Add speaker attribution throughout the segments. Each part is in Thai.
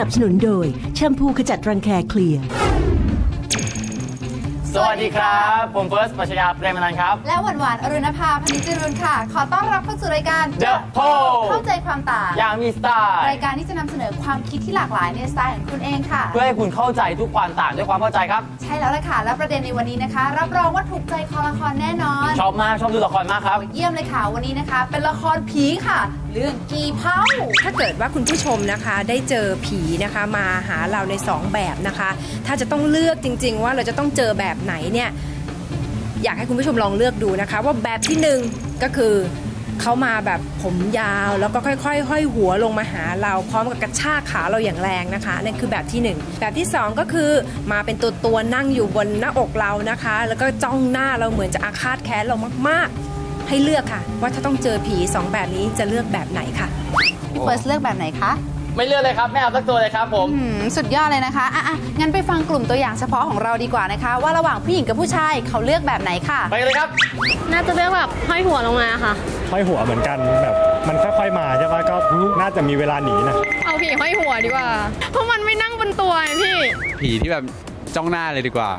Speaker 1: นับสนุนโดย แชมพูขจัดรังแคเคลียร์
Speaker 2: สวัสดีครับ ผมเฟิร์สปัชญาเปรมนันท์ครับ
Speaker 3: และหวานหวานๆอรุณภาพนิจรุนค่ะ ขอต้อนรับเข้าสู่รายการ
Speaker 2: The Poll
Speaker 3: เข้าใจ ความต่าง
Speaker 2: อย่างมีสไตล์
Speaker 3: รายการที่จะนำเสนอความคิดที่หลากหลายในสไตล์ของคุณเองค่ะ
Speaker 2: เพื่อให้คุณเข้าใจทุกความต่างด้วยความเข้าใจครับ
Speaker 3: ใช่แล้วล่ะค่ะ และประเด็นในวันนี้นะคะ รับรองว่าถูกใจคอละครแน่นอน
Speaker 2: ชอบมากชอบดูละครมากครับ
Speaker 3: เยี่ยมเลยค่ะ วันนี้นะคะ เป็นละครผีค่ะ เรื่องกีเผา
Speaker 4: ถ้าเกิดว่าคุณผู้ชมนะคะได้เจอผีนะคะมาหาเราใน 2 แบบนะคะ ถ้าจะต้องเลือกจริง ๆ ว่าเราจะต้องเจอแบบไหนเนี่ยอยากให้คุณผู้ชมลองเลือกดูนะคะ ว่าแบบที่หนึ่งก็คือ เขามาแบบผมยาวแล้วก็ค่อยๆห้อยหัวลงมาหาเราพร้อมกับกระชากขาเราอย่างแรงนะคะนั่นคือแบบที่หนึ่งแบบที่สองก็คือมาเป็นตัวตัวนั่งอยู่บนหน้าอกเรานะคะ แล้วก็จ้องหน้าเราเหมือนจะอาฆาตแค้นเรามากๆ ให้เลือกค่ะ ว่าถ้าต้องเจอผีสองแบบนี้จะเลือกแบบไหนค่ะ
Speaker 3: พี่เฟิร์สเลือกแบบไหนคะ
Speaker 2: ไม่เลือกเลยครับไม่เอาสักตัวเลยครับผม
Speaker 3: อืมสุดยอดเลยนะคะอะอะงั้นไปฟังกลุ่มตัวอย่างเฉพาะของเราดีกว่านะคะ ว่าระหว่างผู้หญิงกับผู้ชายเขาเลือกแบบไหนค่ะ
Speaker 2: ไปกันเลยครับ
Speaker 5: น่าจะเลือกแบบห้อยหัวลงมาค่ะ
Speaker 6: ห้อยหัวเหมือนกันแบบมันค่อยๆมาใช่ปะก็น่าจะมีเวลาหนีนะ
Speaker 5: เอาผีห้อยหัวดีกว่า เพราะมันไม่นั่งบนตัวไงพี่
Speaker 7: ผีที่แบบจ้องหน้าเลยดีกว่า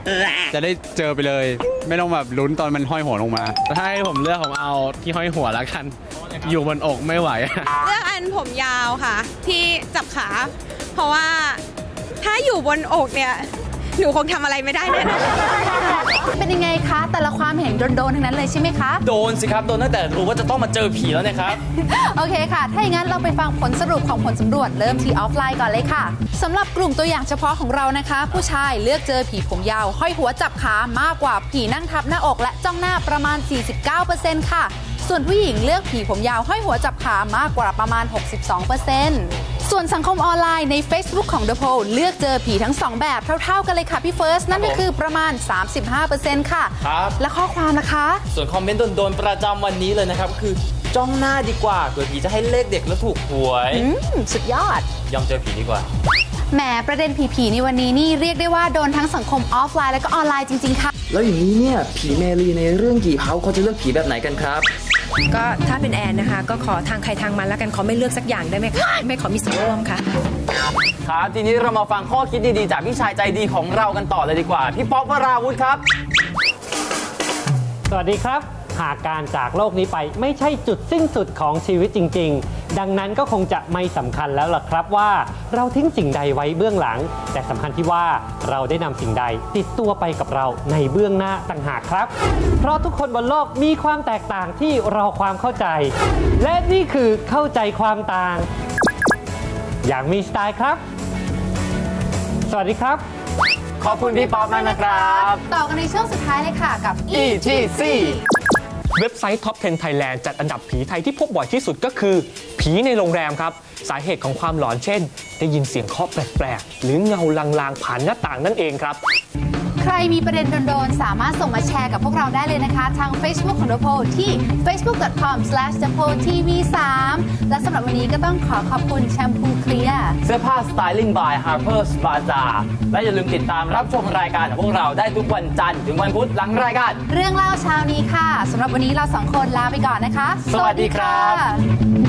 Speaker 7: จะได้เจอไปเลย ไม่ต้องแบบลุ้นตอนมันห้อยหัวลงมา
Speaker 8: ถ้าให้ผมเลือกผมเอาที่ห้อยหัวแล้วกัน อยู่บนอกไม่ไหว
Speaker 9: เลือกอันผมยาวค่ะ ที่จับขา เพราะว่าถ้าอยู่บนอกเนี่ย หนูคงทำอะไรไม่ได้แน่นอน
Speaker 3: เป็นยังไงคะ แต่ละความเห็นโดนๆทั้งนั้นเลยใช่ไหมคะ
Speaker 2: โดนสิครับ โดนตั้งแต่รู้ว่าจะต้องมาเจอผีแล้วนะครับ
Speaker 3: โอเคค่ะ ถ้าอย่างนั้นเราไปฟังผลสรุปของผลสำรวจเริ่มที่ออฟไลน์ก่อนเลยค่ะสำหรับกลุ่มตัวอย่างเฉพาะของเรานะคะ ผู้ชายเลือกเจอผีผมยาว ห้อยหัวจับขามากกว่าผีนั่งทับหน้าอกและจ้องหน้าประมาณ 49%ค่ะ ส่วนผู้หญิงเลือกผีผมยาวห้อยหัวจับขามากกว่าประมาณ 62%ส่วนสังคมออนไลน์ใน Facebook ของ The Poll เลือกเจอผีทั้งสองแบบเท่า ๆกันเลยค่ะพี่เฟิร์ส นั่นก็คือประมาณ 35%ค่ะ
Speaker 2: ครับ
Speaker 3: และข้อความนะคะ
Speaker 2: ส่วนคอมเมนต์โดนๆประจำวันนี้เลยนะครับก็คือจ้องหน้าดีกว่าเกิดผีจะให้เลขเด็กแล้วถูกหวย
Speaker 3: อืมสุดยอด
Speaker 2: ยอมเจอผีดีกว่า
Speaker 3: แหมประเด็นผีๆในวันนี้นี่เรียกได้ว่าโดนทั้งสังคมออฟไลน์และก็ออนไลน์จริง ๆ ค่ะ
Speaker 10: แล้วอย่างนี้เนี่ยผีเมรีในเรื่องกี่เผาเขาจะเลือกผีแบบไหนกันครับ
Speaker 4: ก็ถ้าเป็นแอนนะคะ ก็ขอทางใครทางมันแล้วกันขอไม่เลือกสักอย่างได้ไหมคะไม่ขอมีส่วนร่วมค่ะ
Speaker 2: ครับทีนี้เรามาฟังข้อคิดดีๆ จากพี่ชายใจดีของเรากันต่อเลยดีกว่า พี่ป๊อปวราวุธครับ
Speaker 11: สวัสดีครับ หากการจากโลกนี้ไปไม่ใช่จุดสิ้นสุดของชีวิตจริง ๆ ดังนั้นก็คงจะไม่สำคัญแล้วล่ะครับว่า เราทิ้งสิ่งใดไว้เบื้องหลัง แต่สำคัญที่ว่าเราได้นำสิ่งใดติดตัวไปกับเราในเบื้องหน้าต่างหากครับ เพราะทุกคนบนโลกมีความแตกต่างที่รอความเข้าใจ และนี่คือเข้าใจความต่าง อย่างมีสไตล์ครับ สวัสดีครับ
Speaker 2: ขอบคุณพี่ป๊อปมากนะครับ
Speaker 3: ต่อกันในช่วงสุดท้ายเลยค่ะกับ
Speaker 2: ETC
Speaker 8: เว็บไซต์ Top 10 Thailand จัดอันดับผีไทยที่พบบ่อยที่สุดก็คือ ผีในโรงแรมครับ สาเหตุของความหลอนเช่น ได้ยินเสียงเคาะแปลกๆ หรือเงาลางๆ ผ่านหน้าต่างนั่นเองครับ
Speaker 3: ใครมีประเด็นโดนๆ สามารถส่งมาแชร์กับพวกเราได้เลยนะคะ ทาง Facebook ของ The p o ที่ facebook.com/thepoltv3 และสำหรับวันนี้ก็ต้องขอขอบคุณแชมพูเคลียร์
Speaker 2: เสื้อผ้าสไตลิ่ง by Harper's Bazaar และอย่าลืมติดตามรับชมรายการของพวกเราได้ทุกวันจันทร์ถึงวันพุธหลังรายการ
Speaker 3: เรื่องเล่าเช้านี้ค่ะสำหรับวันนี้เราสองคนลาไปก่อนนะคะ
Speaker 2: สวัสดีครับ
Speaker 3: สวัสดีค่ะ